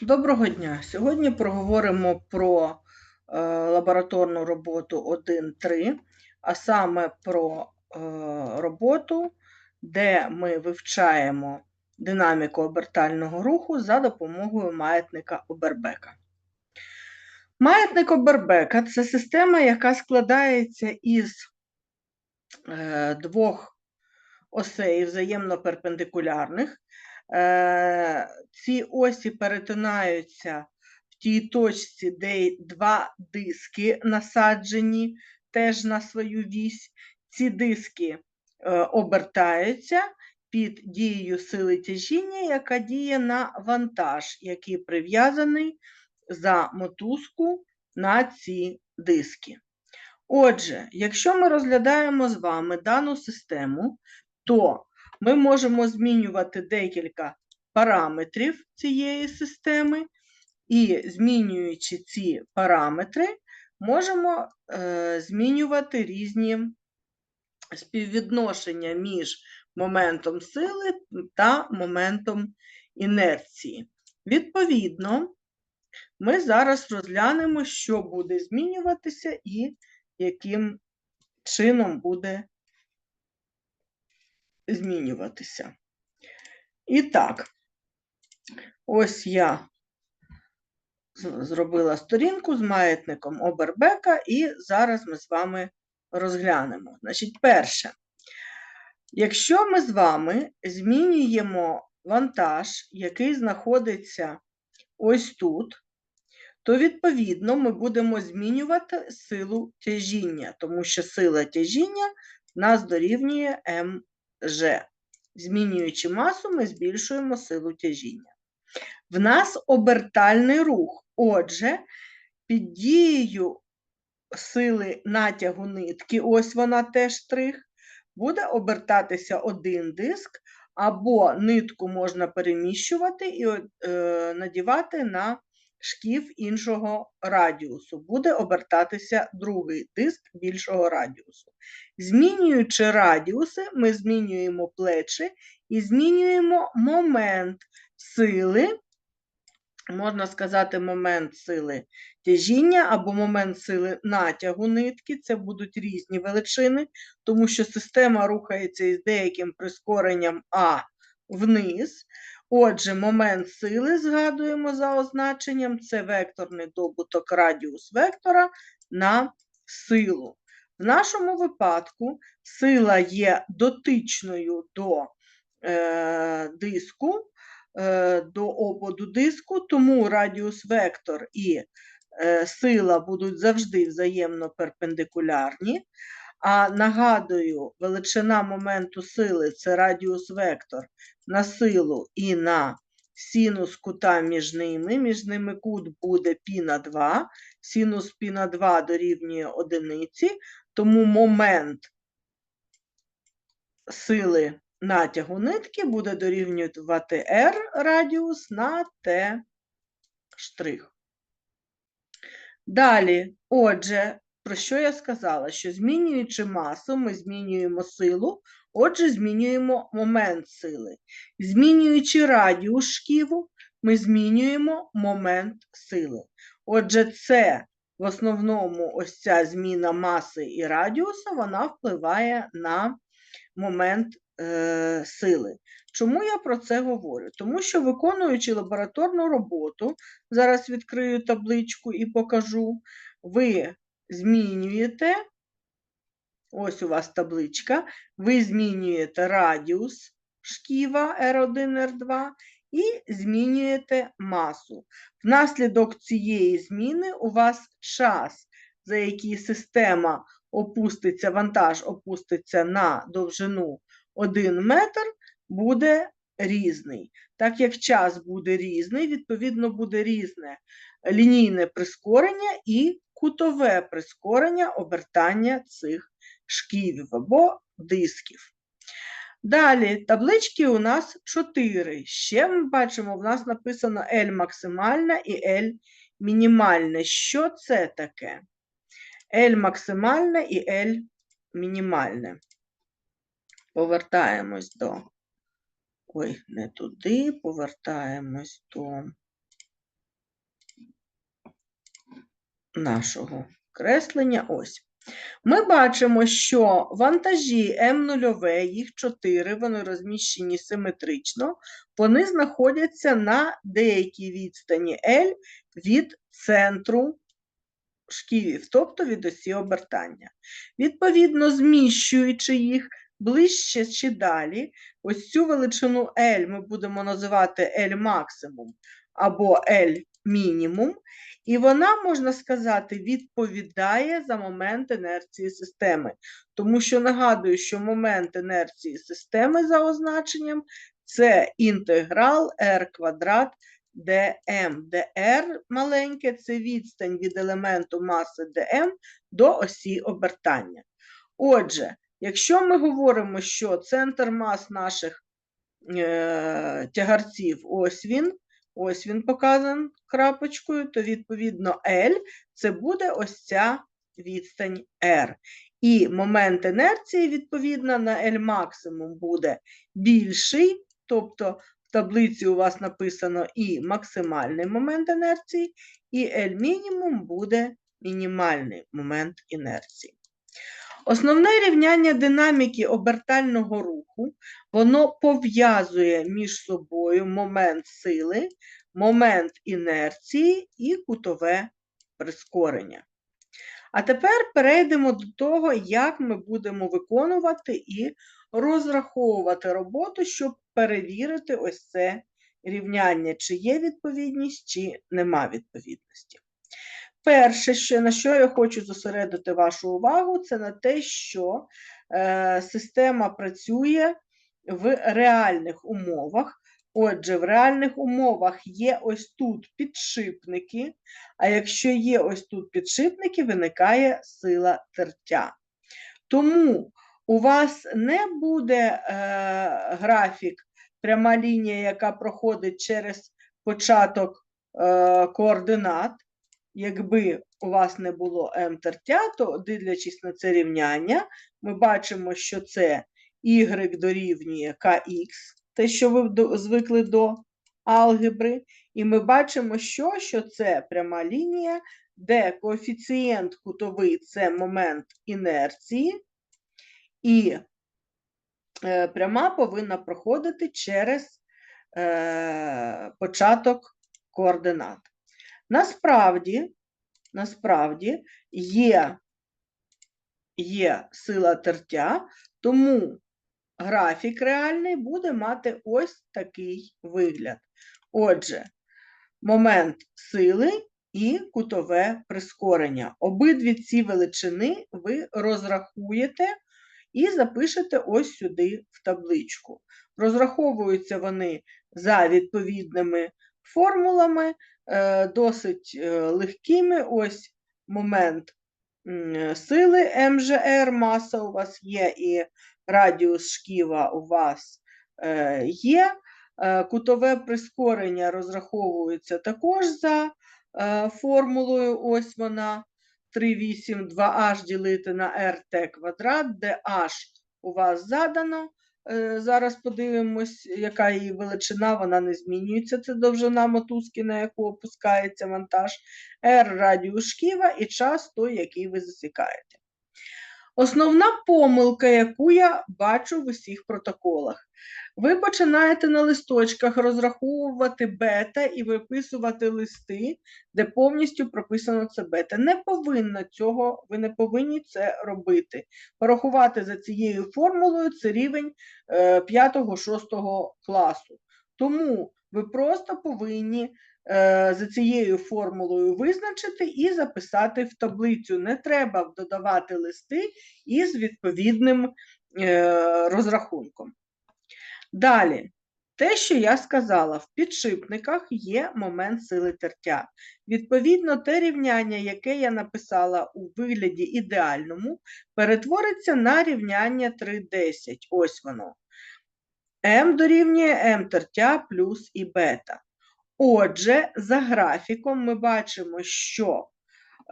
Доброго дня! Сьогодні проговоримо про е, лабораторну роботу 1.3, а саме про е, роботу, де ми вивчаємо динаміку обертального руху за допомогою маятника Обербека. Маятник Обербека це система, яка складається із е, двох осей взаємно перпендикулярних. Е, ці осі перетинаються в тій точці, де два диски насаджені теж на свою вісь. Ці диски е, обертаються під дією сили тяжіння, яка діє на вантаж, який прив'язаний за мотузку на ці диски. Отже, якщо ми розглядаємо з вами дану систему, то ми можемо змінювати декілька параметрів цієї системи, і змінюючи ці параметри, можемо е, змінювати різні співвідношення між моментом сили та моментом інерції. Відповідно, ми зараз розглянемо, що буде змінюватися і яким чином буде змінюватися. І так, ось я зробила сторінку з маятником Обербека, і зараз ми з вами розглянемо. Значить, перше, якщо ми з вами змінюємо вантаж, який знаходиться ось тут, то, відповідно, ми будемо змінювати силу тяжіння, тому що сила тяжіння нас дорівнює mg. Змінюючи масу, ми збільшуємо силу тяжіння. В нас обертальний рух. Отже, під дією сили натягу нитки, ось вона теж штрих, буде обертатися один диск, або нитку можна переміщувати і е, надівати на шкіф іншого радіусу. Буде обертатися другий диск більшого радіусу. Змінюючи радіуси, ми змінюємо плечі і змінюємо момент сили, можна сказати, момент сили тяжіння або момент сили натягу нитки. Це будуть різні величини, тому що система рухається із деяким прискоренням А вниз. Отже, момент сили згадуємо за означенням, це векторний добуток радіус вектора на силу. В нашому випадку сила є дотичною до е, диску, е, до ободу диску, тому радіус вектор і е, сила будуть завжди взаємно перпендикулярні. А нагадую, величина моменту сили це радіус вектор на силу і на синус кута між ними. Між ними кут буде π на 2, синус π на 2 дорівнює одиниці, тому момент сили натягу нитки буде дорівнювати R радіус на T штрих. Далі, отже, про що я сказала? Що змінюючи масу, ми змінюємо силу, отже, змінюємо момент сили. Змінюючи радіус шківу, ми змінюємо момент сили. Отже, це в основному ось ця зміна маси і радіуса, вона впливає на момент е, сили. Чому я про це говорю? Тому що, виконуючи лабораторну роботу, зараз відкрию табличку і покажу, ви змінюєте, ось у вас табличка, ви змінюєте радіус шківа R1, R2 і змінюєте масу. Внаслідок цієї зміни у вас час, за який система опуститься, вантаж опуститься на довжину 1 метр, буде різний. Так як час буде різний, відповідно, буде різне лінійне прискорення і кутове прискорення обертання цих шківів або дисків. Далі, таблички у нас 4. Ще ми бачимо, в нас написано L максимальна і L мінімальне. Що це таке? L максимальне і L мінімальне. Повертаємось до. Ой, не туди, повертаємось до нашого креслення. Ось. Ми бачимо, що вантажі М0, їх 4, вони розміщені симетрично, вони знаходяться на деякій відстані L від центру шківів, тобто від осі обертання. Відповідно, зміщуючи їх ближче чи далі, ось цю величину L ми будемо називати L максимум або L мінімум, і вона, можна сказати, відповідає за момент інерції системи. Тому що нагадую, що момент інерції системи за означенням це інтеграл r квадрат dm, де маленьке це відстань від елементу маси dm до осі обертання. Отже, якщо ми говоримо, що центр мас наших е, тягарців ось він, ось він показан крапочкою, то відповідно L це буде ось ця відстань R. І момент інерції, відповідно, на L максимум буде більший, тобто в таблиці у вас написано і максимальний момент інерції, і L мінімум буде мінімальний момент інерції. Основне рівняння динаміки обертального руху, воно пов'язує між собою момент сили, момент інерції і кутове прискорення. А тепер перейдемо до того, як ми будемо виконувати і розраховувати роботу, щоб перевірити ось це рівняння, чи є відповідність, чи нема відповідності. Перше, що, на що я хочу зосередити вашу увагу, це на те, що е, система працює в реальних умовах. Отже, в реальних умовах є ось тут підшипники, а якщо є ось тут підшипники, виникає сила тертя. Тому у вас не буде е, графік, пряма лінія, яка проходить через початок е, координат. Якби у вас не було М тертя, то дивлячись на це рівняння, ми бачимо, що це y дорівнює kx, те, що ви звикли до алгебри, і ми бачимо, що, що це пряма лінія, де коефіцієнт кутовий це момент інерції, і е, пряма повинна проходити через е, початок координат. Насправді, насправді є, є сила тертя, тому графік реальний буде мати ось такий вигляд. Отже, момент сили і кутове прискорення. Обидві ці величини ви розрахуєте і запишете ось сюди в табличку. Розраховуються вони за відповідними формулами, е, досить е, легкими. Ось момент сили МЖР, маса у вас є, і радіус шківа у вас е, є. Кутове прискорення розраховується також за формулою. Ось вона 3,8 2h ділити на rt квадрат, де h у вас задано. Е, Зараз подивимось, яка її величина, вона не змінюється. Це довжина мотузки, на яку опускається вантаж, r радіус шківа і час той, який ви засікаєте. Основна помилка, яку я бачу в усіх протоколах. Ви починаєте на листочках розраховувати бета і виписувати листи, де повністю прописано це бета. Не повинно цього, ви не повинні це робити. Порахувати за цією формулою це рівень 5-6 класу. Тому ви просто повинні е, за цією формулою визначити і записати в таблицю. Не треба додавати листи із відповідним е, розрахунком. Далі, те, що я сказала, в підшипниках є момент сили тертя. Відповідно, те рівняння, яке я написала у вигляді ідеальному, перетвориться на рівняння 3,10. Ось воно. М дорівнює М тертя плюс і бета. Отже, за графіком ми бачимо, що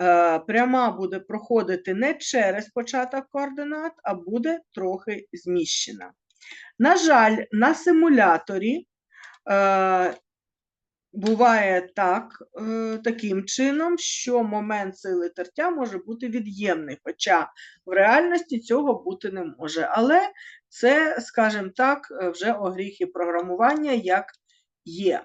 е, пряма буде проходити не через початок координат, а буде трохи зміщена. На жаль, на симуляторі е, буває так, е, таким чином, що момент сили тертя може бути від'ємний, хоча в реальності цього бути не може. Але це, скажімо так, вже огріхи програмування як є.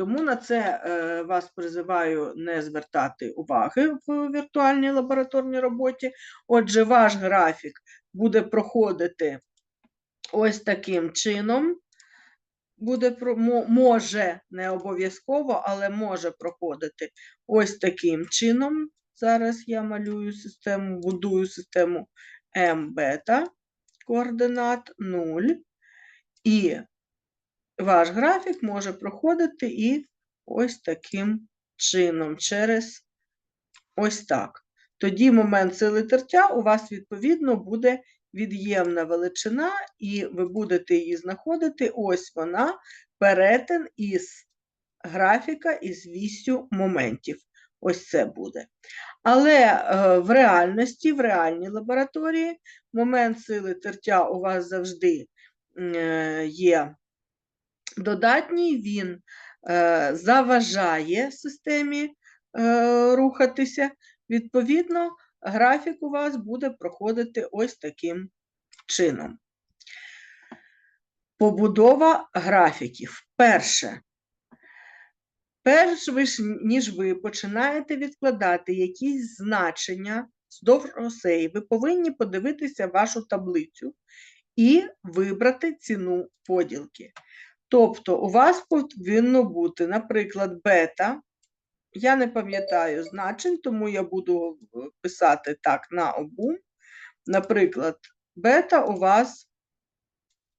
Тому на це е, вас призиваю не звертати уваги в віртуальній лабораторній роботі. Отже, ваш графік буде проходити ось таким чином. Буде може, не обов'язково, але може проходити ось таким чином. Зараз я малюю систему, будую систему М-бета координат 0. І ваш графік може проходити і ось таким чином, через ось так. Тоді момент сили тертя у вас, відповідно, буде від'ємна величина, і ви будете її знаходити. Ось вона, перетин із графіка із вісю моментів. Ось це буде. Але е, в реальності, в реальній лабораторії, момент сили тертя у вас завжди е, є додатній, він е, заважає системі е, рухатися. Відповідно, графік у вас буде проходити ось таким чином. Побудова графіків. Перше. Перш ви ніж ви починаєте відкладати якісь значення вздовж осей, ви повинні подивитися вашу таблицю і вибрати ціну поділки. Тобто, у вас повинно бути, наприклад, бета. Я не пам'ятаю значень, тому я буду е, писати так на обум. Наприклад, бета у вас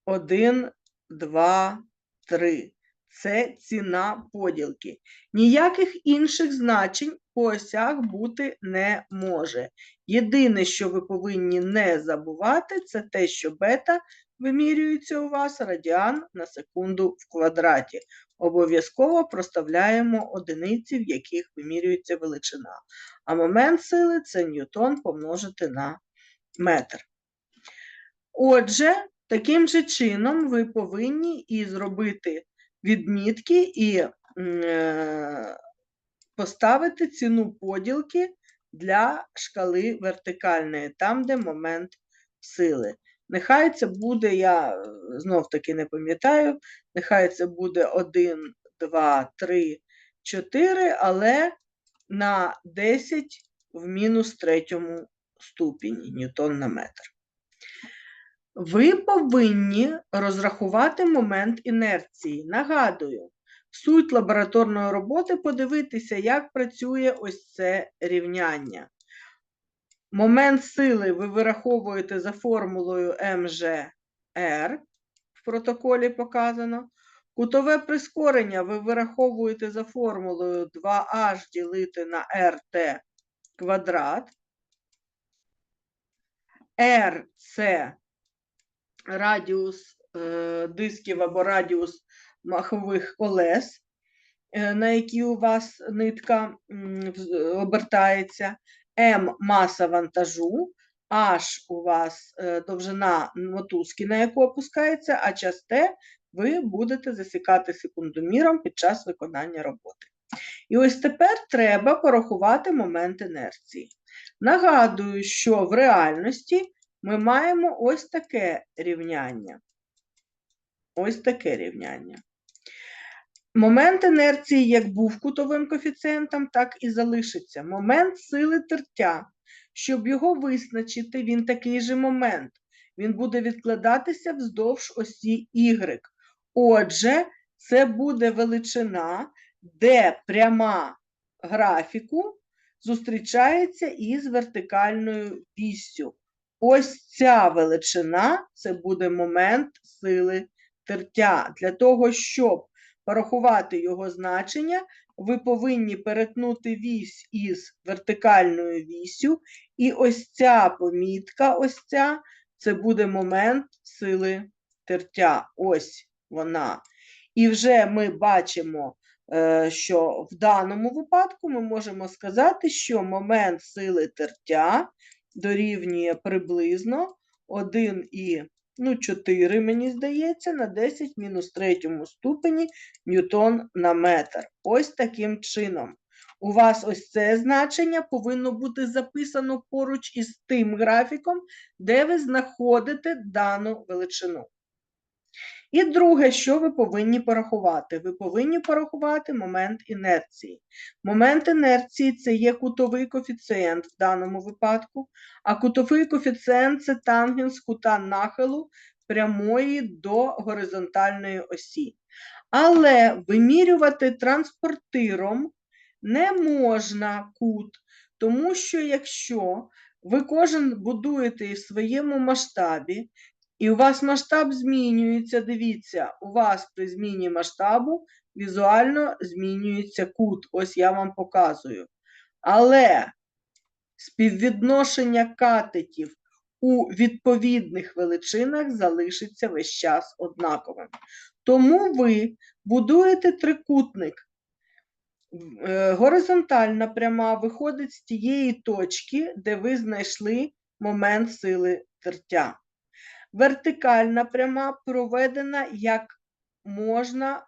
1, 2, 3. Це ціна поділки. Ніяких інших значень по осях бути не може. Єдине, що ви повинні не забувати, це те, що бета вимірюється у вас радіан на секунду в квадраті. Обов'язково проставляємо одиниці, в яких вимірюється величина. А момент сили це ньютон помножити на метр. Отже, таким же чином ви повинні і зробити відмітки і е, поставити ціну поділки для шкали вертикальної, там, де момент сили. Нехай це буде, я е, знов таки не пам'ятаю, нехай це буде 1, 2, 3, 4, але на 10 в мінус третьому ступені ньютон на метр. Ви повинні розрахувати момент інерції. Нагадую, суть лабораторної роботи подивитися, як працює ось це рівняння. Момент сили ви вираховуєте за формулою МЖР, в протоколі показано. Кутове прискорення ви вираховуєте за формулою 2h ділити на RT квадрат. R це радіус е, дисків або радіус махових колес, е, на які у вас нитка м, обертається, М маса вантажу, H у вас е, довжина мотузки, на яку опускається, а час Т ви будете засікати секундоміром під час виконання роботи. І ось тепер треба порахувати момент інерції. Нагадую, що в реальності ми маємо ось таке рівняння. Ось таке рівняння. Момент інерції як був кутовим коефіцієнтом, так і залишиться. Момент сили тертя. Щоб його визначити, він такий же момент. Він буде відкладатися вздовж осі Y. Отже, це буде величина, де пряма графіку зустрічається із вертикальною віссю. Ось ця величина це буде момент сили тертя. Для того, щоб порахувати його значення, ви повинні перетнути вісь із вертикальною вісю, і ось ця помітка, ось ця, це буде момент сили тертя. Ось вона. І вже ми бачимо, е, що в даному випадку ми можемо сказати, що момент сили тертя дорівнює приблизно 1,5 ну, 4, мені здається, на 10 мінус третьому ступені ньютон на метр. Ось таким чином. У вас ось це значення повинно бути записано поруч із тим графіком, де ви знаходите дану величину. І друге, що ви повинні порахувати? Ви повинні порахувати момент інерції. Момент інерції це є кутовий коефіцієнт в даному випадку, а кутовий коефіцієнт це тангенс кута нахилу прямої до горизонтальної осі. Але вимірювати транспортиром не можна кут, тому що якщо ви кожен будуєте в своєму масштабі, і у вас масштаб змінюється, дивіться, у вас при зміні масштабу візуально змінюється кут. Ось я вам показую. Але співвідношення катетів у відповідних величинах залишиться весь час однаковим. Тому ви будуєте трикутник. Е, Горизонтальна пряма виходить з тієї точки, де ви знайшли момент сили тертя. Вертикальна пряма проведена як можна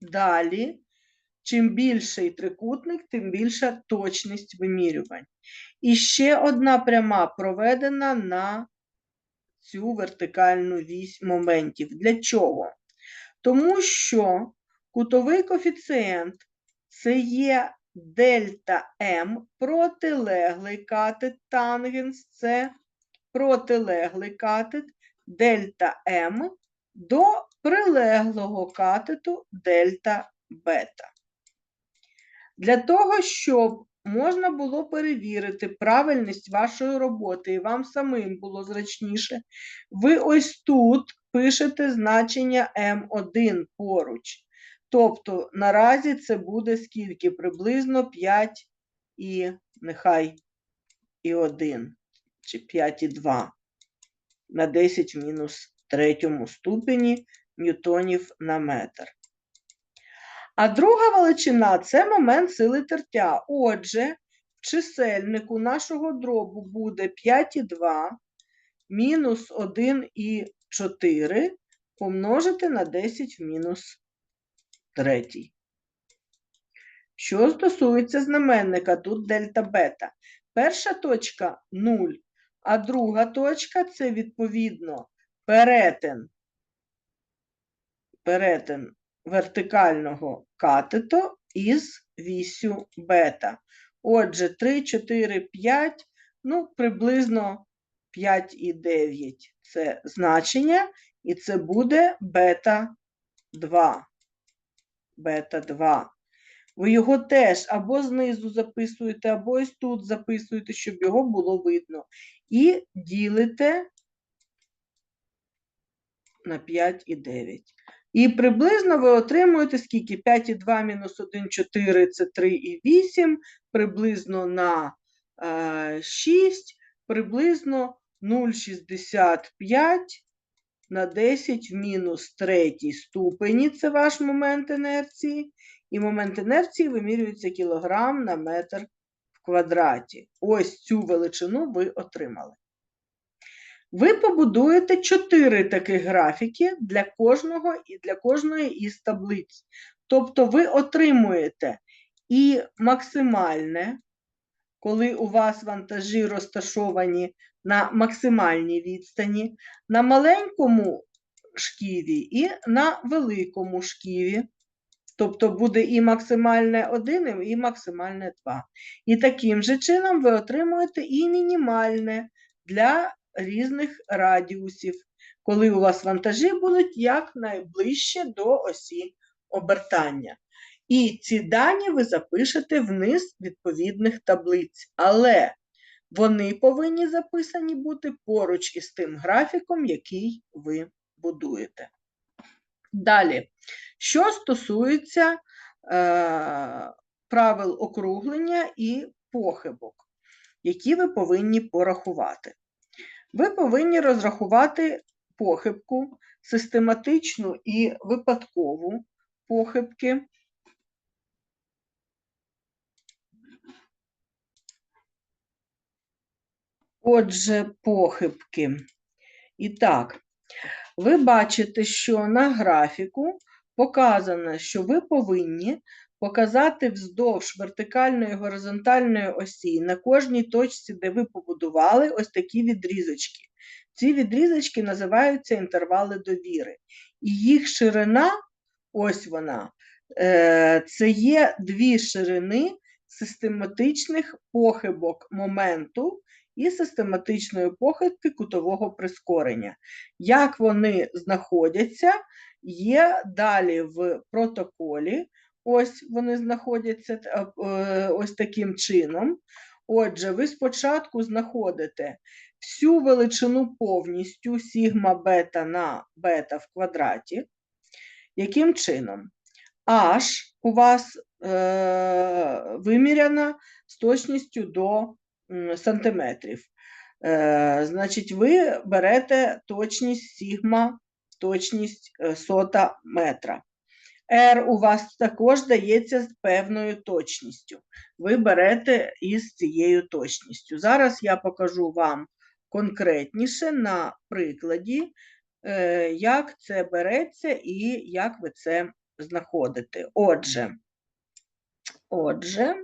далі. Чим більший трикутник, тим більша точність вимірювань. І ще одна пряма проведена на цю вертикальну вісь моментів. Для чого? Тому що кутовий коефіцієнт це є дельта М, протилеглий катет тангенс, це протилеглий катет дельта М до прилеглого катету дельта бета. Для того, щоб можна було перевірити правильність вашої роботи і вам самим було зручніше, ви ось тут пишете значення М1 поруч. Тобто наразі це буде скільки? Приблизно 5 і нехай і 1, чи 5 і 2 на 10 мінус третьому ступені ньютонів на метр. А друга величина це момент сили тертя. Отже, в чисельнику нашого дробу буде 5,2 мінус 1,4 помножити на 10 в мінус третій. Що стосується знаменника, тут дельта бета. Перша точка 0, а друга точка це відповідно перетин, перетин вертикального катету із вісю бета. Отже, 3, 4, 5, ну, приблизно 5,9 це значення, і це буде бета 2. Бета 2. Ви його теж або знизу записуєте, або ось тут записуєте, щоб його було видно. І ділите на 5,9. І приблизно ви отримуєте скільки? 5,2 мінус 1,4 це 3,8, приблизно на е, 6, приблизно 0,65 на 10 в мінус третій ступені, це ваш момент інерції. І момент інерції вимірюється кілограм на метр в квадраті. Ось цю величину ви отримали. Ви побудуєте 4 таких графіки для кожного і для кожної із таблиць. Тобто ви отримуєте і максимальне, коли у вас вантажі розташовані на максимальній відстані, на маленькому шківі і на великому шківі. Тобто буде і максимальне 1, і максимальне 2. І таким же чином ви отримуєте і мінімальне для різних радіусів, коли у вас вантажі будуть якнайближче до осі обертання. І ці дані ви запишете вниз відповідних таблиць. Але вони повинні записані бути поруч із тим графіком, який ви будуєте. Далі, що стосується е, правил округлення і похибок, які ви повинні порахувати. Ви повинні розрахувати похибку, систематичну і випадкову похибки. Отже, похибки. І так, ви бачите, що на графіку показано, що ви повинні показати вздовж вертикальної і горизонтальної осі на кожній точці, де ви побудували, ось такі відрізочки. Ці відрізочки називаються інтервали довіри. І їх ширина, ось вона, е, це є дві ширини систематичних похибок моменту і систематичної похибки кутового прискорення. Як вони знаходяться, є далі в протоколі. Ось вони знаходяться е, ось таким чином. Отже, ви спочатку знаходите всю величину повністю сігма бета на бета в квадраті. Яким чином? H у вас е, виміряна з точністю до сантиметрів. Е, значить, ви берете точність сігма, точність е, сота метра. R у вас також дається з певною точністю. Ви берете із цією точністю. Зараз я покажу вам конкретніше на прикладі, е, як це береться і як ви це знаходите. Отже, отже,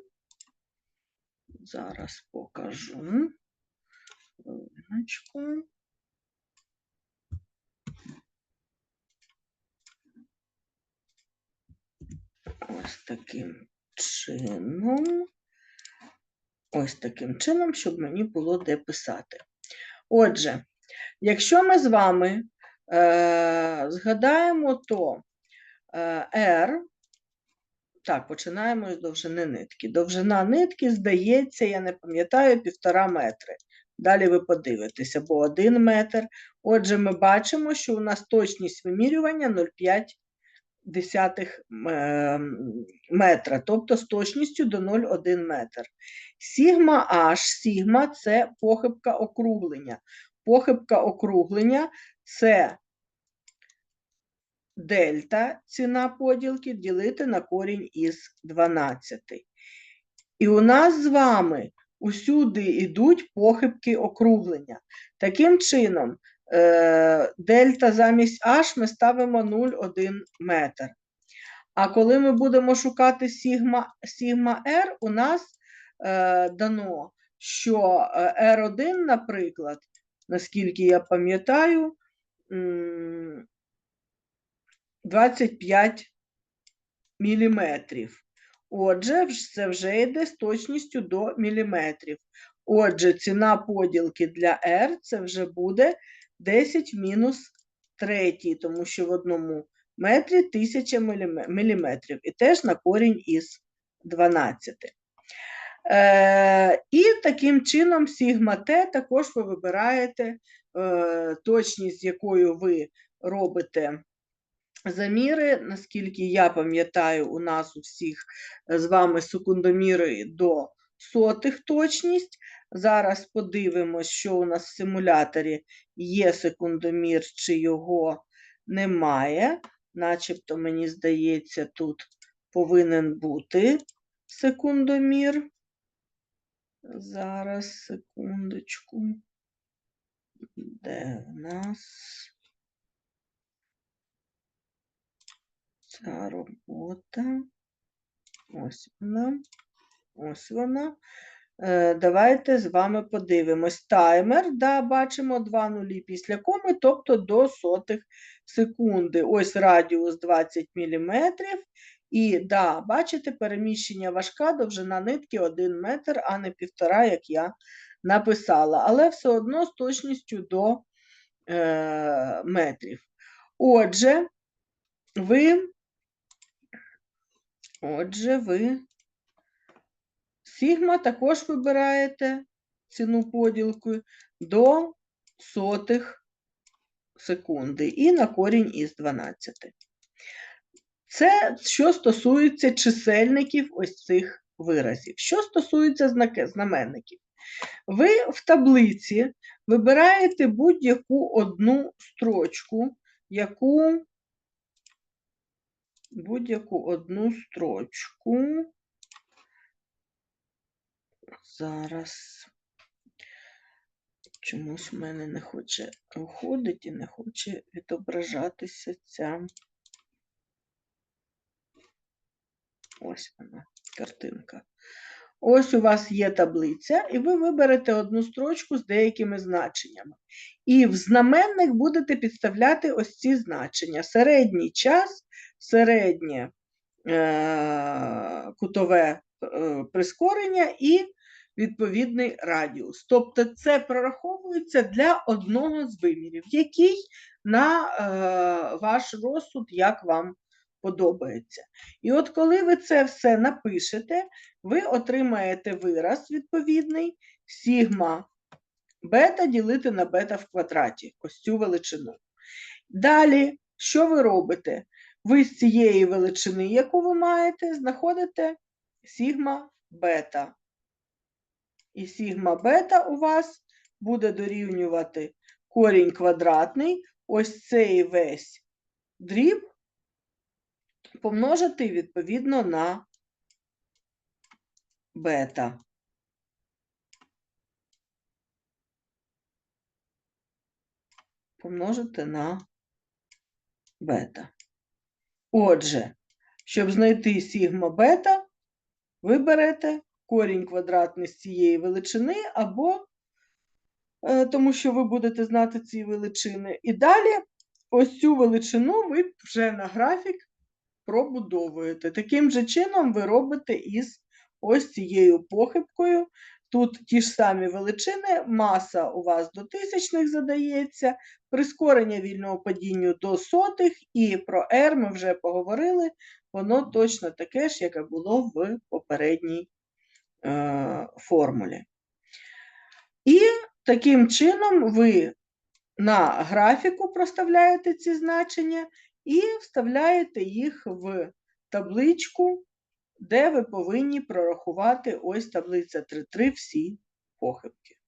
зараз покажу. Хвилиночку. Ось таким чином. Ось таким чином, щоб мені було де писати. Отже, якщо ми з вами е, згадаємо, то е, R, так, починаємо з довжини нитки. Довжина нитки, здається, я не пам'ятаю, півтора метри. Далі ви подивитеся, бо один метр. Отже, ми бачимо, що у нас точність вимірювання 0,5 е, метра, тобто з точністю до 0,1 метр. Сігма H, сігма це похибка округлення. Похибка округлення це дельта ціна поділки ділити на корінь із 12. І у нас з вами усюди йдуть похибки округлення. Таким чином, е, дельта замість h ми ставимо 0,1 метр. А коли ми будемо шукати сігма, сігма R, у нас е, дано, що е, R1, наприклад, наскільки я пам'ятаю, 25 міліметрів. Отже, це вже йде з точністю до міліметрів. Отже, ціна поділки для R це вже буде 10 мінус 3, тому що в одному метрі 1000 міліметрів. І теж на корінь із 12. Е, і таким чином сігма Т також ви вибираєте е, точність, якою ви робите заміри. Наскільки я пам'ятаю, у нас у всіх е, з вами секундоміри до сотих точність. Зараз подивимось, що у нас в симуляторі є секундомір, чи його немає. Начебто, мені здається, тут повинен бути секундомір. Зараз, секундочку. Де в нас ця робота? Ось вона. Ось вона. Е, Давайте з вами подивимось. Таймер, да, бачимо два нулі після коми, тобто до сотих секунди. Ось радіус 20 мм. І да, бачите, переміщення важка, довжина нитки 1 метр, а не півтора, як я написала. Але все одно з точністю до е, метрів. Отже, ви, отже, ви Сігма також вибираєте ціну поділку до сотих секунди і на корінь із 12. Це що стосується чисельників ось цих виразів. Що стосується знаменників, ви в таблиці вибираєте будь-яку одну строчку, яку будь-яку одну строчку. Зараз. Чомусь в мене не хоче виходить і не хоче відображатися ця. Ось вона, картинка. Ось у вас є таблиця, і ви виберете одну строчку з деякими значеннями. І в знаменник будете підставляти ось ці значення: середній час, середнє е- кутове е, прискорення і відповідний радіус. Тобто це прораховується для одного з вимірів, який на е, ваш розсуд, як вам подобається. І от коли ви це все напишете, ви отримаєте вираз відповідний сігма бета ділити на бета в квадраті, ось цю величину. Далі, що ви робите? Ви з цієї величини, яку ви маєте, знаходите сігма бета. І сігма бета у вас буде дорівнювати корінь квадратний, ось цей весь дріб помножити відповідно на бета. Помножити на бета. Отже, щоб знайти сігма бета, ви берете корінь квадратний з цієї величини, або, е, тому що ви будете знати ці величини. І далі ось цю величину ви вже на графік пробудовуєте. Таким же чином ви робите із ось цією похибкою. Тут ті ж самі величини, маса у вас до тисячних задається, прискорення вільного падінню до сотих, і про R ми вже поговорили, воно точно таке ж, яке було в попередній е, формулі. І таким чином ви на графіку проставляєте ці значення і вставляєте їх в табличку, де ви повинні прорахувати ось таблиця 3.3 всі похибки.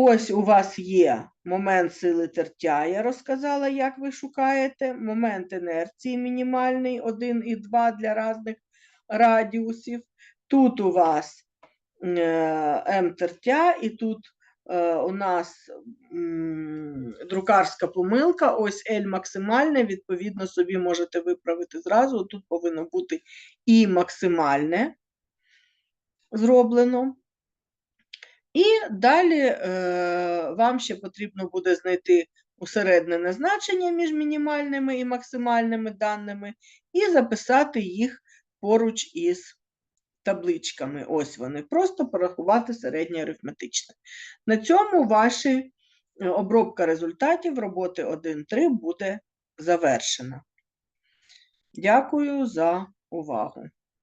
Ось у вас є момент сили тертя, я розказала, як ви шукаєте, момент інерції мінімальний 1 і 2 для різних радіусів. Тут у вас е, М тертя, і тут е, у нас друкарська помилка, ось L максимальне, відповідно, собі можете виправити зразу. Тут повинно бути і максимальне зроблено. І далі е, вам ще потрібно буде знайти усереднене значення між мінімальними і максимальними даними, і записати їх поруч із табличками. Ось вони, просто порахувати середнє арифметичне. На цьому ваші е, обробка результатів роботи 1.3 буде завершена. Дякую за увагу.